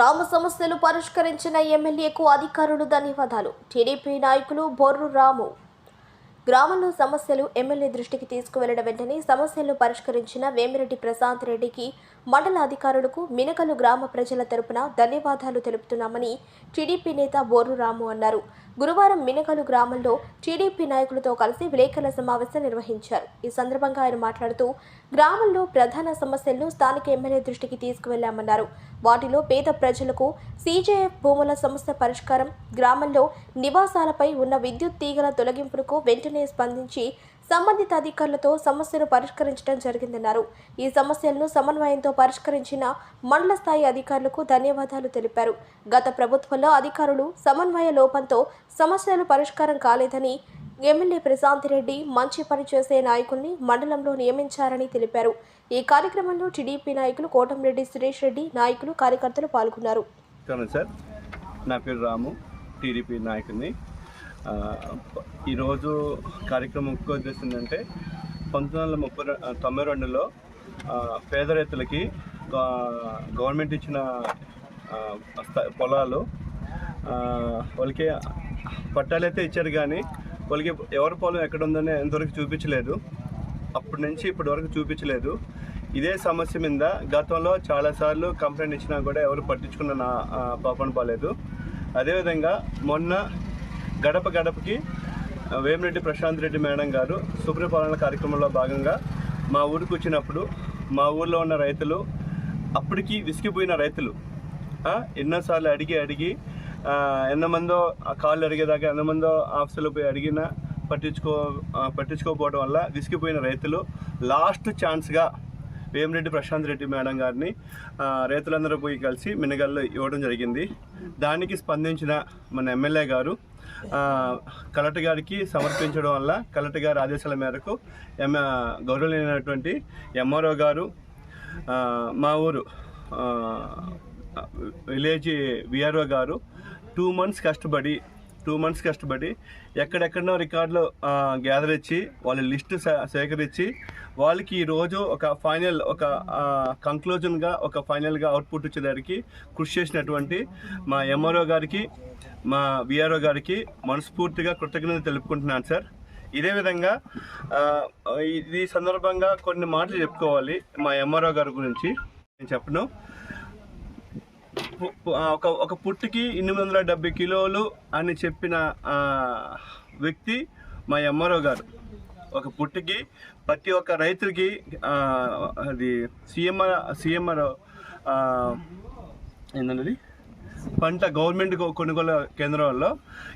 గ్రామ సమస్యలు పరిష్కరించిన ఎమ్మెల్యేకు అధికారులు ధన్యవాదాలు. టీడీపీ నాయకులు బొర్రు రాము. గ్రామంలో సమస్యలు ఎమ్మెల్యే దృష్టికి తీసుకువెళ్ళడం వెంటనే సమస్యలను పరిష్కరించిన వేమిరెడ్డి ప్రశాంత్ రెడ్డికి మండల అధికారులకు మినకలు గ్రామ ప్రజల తరపున ధన్యవాదాలు తెలుపుతున్నామని టీడీపీ నేత బోర్రు రాము అన్నారు. గురువారం మినకలు గ్రామంలో టీడీపీ నాయకులతో కలిసి విలేకరుల సమావేశం నిర్వహించారు. ఈ సందర్భంగా ఆయన మాట్లాడుతూ గ్రామంలో ప్రధాన సమస్యలను స్థానిక ఎమ్మెల్యే దృష్టికి తీసుకువెళ్ళామన్నారు వాటిలో పేద ప్రజలకు సీజేఎఫ్ భూముల సమస్య పరిష్కారం గ్రామంలో నివాసాలపై ఉన్న విద్యుత్ తీగల తొలగింపులకు వెంటనే స్పందించి సంబంధిత అధికారులతో సమస్యను పరిష్కరించడం జరిగిందన్నారు. ఈ సమస్యలను సమన్వయంతో పరిష్కరించిన మండల స్థాయి అధికారులకు ధన్యవాదాలు తెలిపారు. గత ప్రభుత్వంలో అధికారులు సమన్వయ లోపంతో సమస్యలు పరిష్కారం కాలేదని ఎమ్మెల్యే ప్రశాంత్ రెడ్డి మంచి పని చేసే నాయకుల్ని మండలంలో నియమించారని తెలిపారు. ఈ కార్యక్రమంలో టీడీపీ నాయకులు కోటంరెడ్డి సురేష్ రెడ్డి నాయకులు కార్యకర్తలు పాల్గొన్నారు. నా పేరు రాము. టీడీపీ నాయకుడిని. ఈరోజు కార్యక్రమం ముఖ్య ఉద్దేశం ఏంటంటే పంతొమ్మిది వందల ముప్పై తొంభై రెండులో పేద రైతులకి గవర్నమెంట్ ఇచ్చిన పొలాలు వాళ్ళకి పట్టాలైతే ఇచ్చారు కానీ వాళ్ళకి ఎవరి పొలం ఎక్కడ ఉందని ఎంతవరకు చూపించలేదు. అప్పటి నుంచి ఇప్పటి వరకు చూపించలేదు. ఇదే సమస్య మీద గతంలో చాలాసార్లు కంప్లైంట్ ఇచ్చినా కూడా ఎవరు పట్టించుకున్న నా ఆ, పాపన పోలేదు అదేవిధంగా మొన్న గడప గడపకి వేమిరెడ్డి ప్రశాంత్ రెడ్డి మేడం గారు సుప్రపాలన కార్యక్రమంలో భాగంగా మా ఊరికి వచ్చినప్పుడు మా ఊర్లో ఉన్న రైతులు అప్పటికి విసిగిపోయిన రైతులు ఎన్నోసార్లు అడిగి అడిగి ఎంతమందో ఆ కాళ్ళు అడిగేదాకా ఎంతమందో ఆఫీసులో పోయి అడిగినా పట్టించుకో పట్టించుకోకపోవడం వల్ల విసిగిపోయిన రైతులు లాస్ట్ ఛాన్స్గా వేమిరెడ్డి ప్రశాంత్ రెడ్డి మేడం గారిని రైతులందరూ పోయి కలిసి మినగల్లో ఇవ్వడం జరిగింది. దానికి స్పందించిన మన ఎమ్మెల్యే గారు కలెక్టర్ గారికి సమర్పించడం వల్ల కలెక్టర్ గారి ఆదేశాల మేరకు ఎమ్ గౌరవలేనటువంటి ఎంఆర్ఓ గారు మా ఊరు విలేజ్ విఆర్ఓ గారు టూ మంత్స్ కష్టపడి టూ మంత్స్ కష్టపడి ఎక్కడెక్కడో రికార్డులు గ్యాదర్ ఇచ్చి వాళ్ళ లిస్టు సేకరించి వాళ్ళకి ఈరోజు ఒక ఫైనల్ ఒక కంక్లూజన్గా ఒక ఫైనల్గా అవుట్పుట్ వచ్చేదానికి కృషి చేసినటువంటి మా ఎంఆర్ఓ గారికి మా విఆర్ఓ గారికి మనస్ఫూర్తిగా కృతజ్ఞత తెలుపుకుంటున్నాను సార్ ఇదే విధంగా ఈ ఇది సందర్భంగా కొన్ని మాటలు చెప్పుకోవాలి మా ఎంఆర్ఓ గారి గురించి. నేను చెప్పను. ఒక ఒక పుట్టుకి ఎనిమిది వందల డెబ్బై కిలోలు అని చెప్పిన వ్యక్తి మా ఎంఆర్ఓ గారు. ఒక పుట్టికి ప్రతి ఒక్క రైతుకి అది సీఎంఆర్ సీఎంఆర్ ఏంటన్నది పంట గవర్నమెంట్ కొనుగోలు కేంద్రాల్లో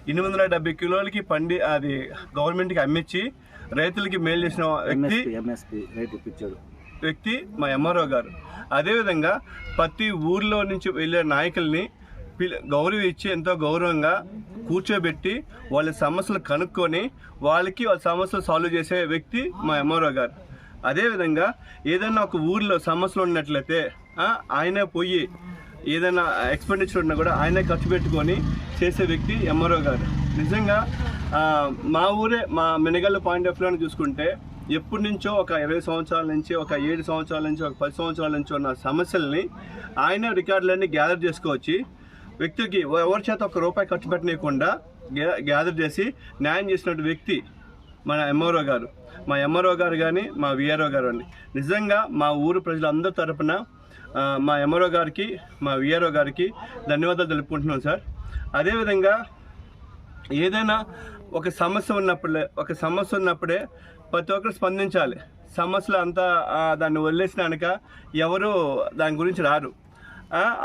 ఎనిమిది వందల డెబ్బై కిలోలకి పండి అది గవర్నమెంట్కి అమ్మించి రైతులకి మేలు చేసిన వ్యక్తి వ్యక్తి మా ఎంఆర్ఓ గారు. అదేవిధంగా ప్రతి ఊర్లో నుంచి వెళ్ళే నాయకుల్ని గౌరవం ఇచ్చి ఎంతో గౌరవంగా కూర్చోబెట్టి వాళ్ళ సమస్యలు కనుక్కొని వాళ్ళకి వాళ్ళ సమస్యలు సాల్వ్ చేసే వ్యక్తి మా ఎంఆర్ఓ గారు. అదేవిధంగా ఏదైనా ఒక ఊర్లో సమస్యలు ఉన్నట్లయితే ఆయనే పోయి ఏదైనా ఎక్స్పెండిచర్ ఉన్నా కూడా ఆయనే ఖర్చు పెట్టుకొని చేసే వ్యక్తి ఎంఆర్ఓ గారు. నిజంగా మా ఊరే మా మెనగల్ పాయింట్ ఆఫ్ వ్యూని చూసుకుంటే ఎప్పటి నుంచో ఒక ఇరవై సంవత్సరాల నుంచి ఒక ఏడు సంవత్సరాల నుంచి ఒక పది సంవత్సరాల నుంచి ఉన్న సమస్యల్ని ఆయన రికార్డులన్నీ గ్యాదర్ చేసుకోవచ్చు వ్యక్తికి ఎవరి చేత ఒక రూపాయి ఖర్చు పెట్టనీయకుండా గ్యా- గ్యాదర్ చేసి న్యాయం చేసినటువంటి వ్యక్తి మన ఎంఆర్ఓ గారు. మా ఎంఆర్ఓ గారు కానీ మా విఆర్ఓ గారు అండి. నిజంగా మా ఊరు ప్రజలందరి తరపున మా ఎంఆర్ఓ గారికి మా విఆర్ఓ గారికి ధన్యవాదాలు తెలుపుకుంటున్నాం సార్. అదేవిధంగా ఏదైనా ఒక సమస్య ఉన్నప్పుడే ఒక సమస్య ఉన్నప్పుడే ప్రతి ఒక్కరు స్పందించాలి. సమస్యలు అంతా దాన్ని వదిలేసినాక ఎవరు దాని గురించి రారు.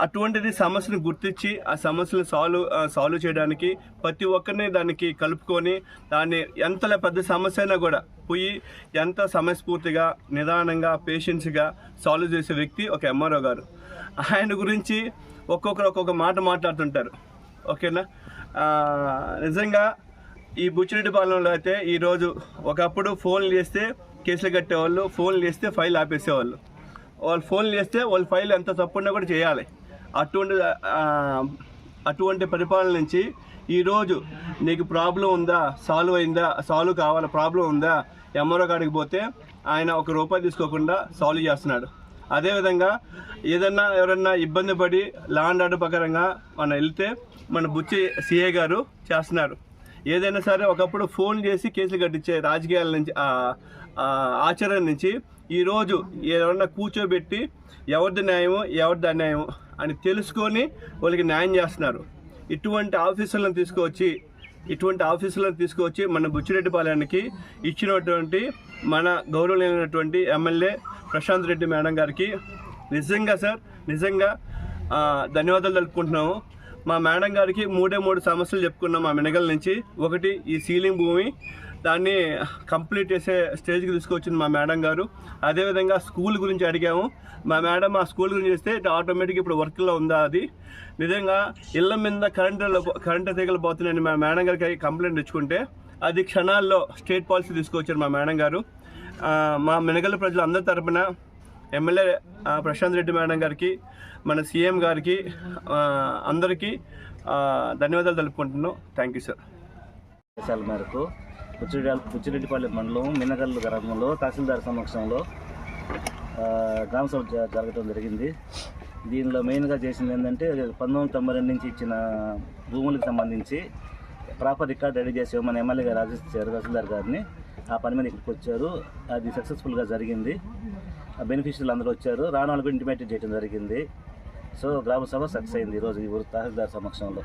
అటువంటిది సమస్యను గుర్తించి ఆ సమస్యను సాల్వ్ సాల్వ్ చేయడానికి ప్రతి ఒక్కరిని దానికి కలుపుకొని దాన్ని ఎంత పెద్ద సమస్య అయినా కూడా పోయి ఎంత సమయస్ఫూర్తిగా నిదానంగా పేషెన్స్గా సాల్వ్ చేసే వ్యక్తి ఒక ఎంఆర్ఓ గారు. ఆయన గురించి ఒక్కొక్కరు ఒక్కొక్క మాట మాట్లాడుతుంటారు. ఓకేనా? నిజంగా ఈ బుచ్చిరెడ్డిపాలెంలో అయితే ఈరోజు ఒకప్పుడు ఫోన్లు చేస్తే కేసులు కట్టేవాళ్ళు ఫోన్లు చేస్తే ఫైల్ ఆపేసేవాళ్ళు. వాళ్ళు ఫోన్లు చేస్తే వాళ్ళ ఫైల్ ఎంత తప్పున్నా కూడా చేయాలి. అటువంటి అటువంటి పరిపాలన నుంచి ఈరోజు నీకు ప్రాబ్లం ఉందా? సాల్వ్ అయిందా? సాల్వ్ కావాలా? ప్రాబ్లం ఉందా? ఎంఆర్ఓ కాడికి పోతే ఆయన ఒక రూపాయి తీసుకోకుండా సాల్వ్ చేస్తున్నాడు. అదేవిధంగా ఏదన్నా ఎవరన్నా ఇబ్బంది పడి లాండ్ ఆర్డర్ ప్రకారంగా మనం వెళ్తే మన బుచ్చి సిఏ గారు చేస్తున్నారు. ఏదైనా సరే ఒకప్పుడు ఫోన్ చేసి కేసులు కట్టించే రాజకీయాల నుంచి ఆచరణ నుంచి ఈరోజు ఎవరన్నా కూర్చోబెట్టి ఎవరిది న్యాయమో ఎవరిది అన్యాయమో అని తెలుసుకొని వాళ్ళకి న్యాయం చేస్తున్నారు. ఇటువంటి ఆఫీసులను తీసుకువచ్చి ఇటువంటి ఆఫీసులను తీసుకువచ్చి మన బుచ్చిరెడ్డిపాలెంకి ఇచ్చినటువంటి మన గౌరవమైనటువంటి ఎమ్మెల్యే ప్రశాంత్ రెడ్డి మేడం గారికి నిజంగా సార్ నిజంగా ధన్యవాదాలు తెలుపుకుంటున్నాము. మా మేడం గారికి మూడే మూడు సమస్యలు చెప్పుకున్నాం మా మినగల నుంచి. ఒకటి ఈ సీలింగ్ భూమి దాన్ని కంప్లీట్ చేసే స్టేజ్కి తీసుకొచ్చింది మా మేడం గారు. అదేవిధంగా స్కూల్ గురించి అడిగాము. మా మేడం ఆ స్కూల్ గురించి చేస్తే ఆటోమేటిక్ ఇప్పుడు వర్క్లో ఉందా అది. నిజంగా ఇళ్ళ మీద కరెంటు కరెంటు తీగలు పోతున్నాయని మా మేడం గారికి కంప్లైంట్ ఇచ్చుకుంటే అది క్షణాల్లో స్టేట్ పాలసీ తీసుకొచ్చారు మా మేడం గారు. మా మినగల ప్రజలు అందరి తరపున ఎమ్మెల్యే ప్రశాంత్ రెడ్డి మేడం గారికి మన సీఎం గారికి అందరికీ ధన్యవాదాలు తెలుపుకుంటున్నాం. థ్యాంక్ యూ సార్ మేరకు పుచ్చిరెడ్డి పుచ్చిరెడ్డిపల్లి మండలం మిన్నగల్లు గ్రామంలో తహసీల్దార్ సమక్షంలో గ్రామ సభ జరగడం జరిగింది. దీనిలో మెయిన్గా చేసింది ఏంటంటే పంతొమ్మిది వందల తొంభై రెండు నుంచి ఇచ్చిన భూములకు సంబంధించి ప్రాపర్ రికార్డ్ రెడీ చేసి మన ఎమ్మెల్యే గారు ఆదేశించారు తహసీల్దార్ గారిని. ఆ పని మీద ఇక్కడికి వచ్చారు. అది సక్సెస్ఫుల్గా జరిగింది. బెనిఫిషియర్లు అందరూ వచ్చారు. రాను వాళ్ళకు ఇంటిమేట్ చేయడం జరిగింది. సో గ్రామ సభ సక్సెస్ అయింది ఈరోజు ఈ ఊరు తహసీల్దార్ సమక్షంలో.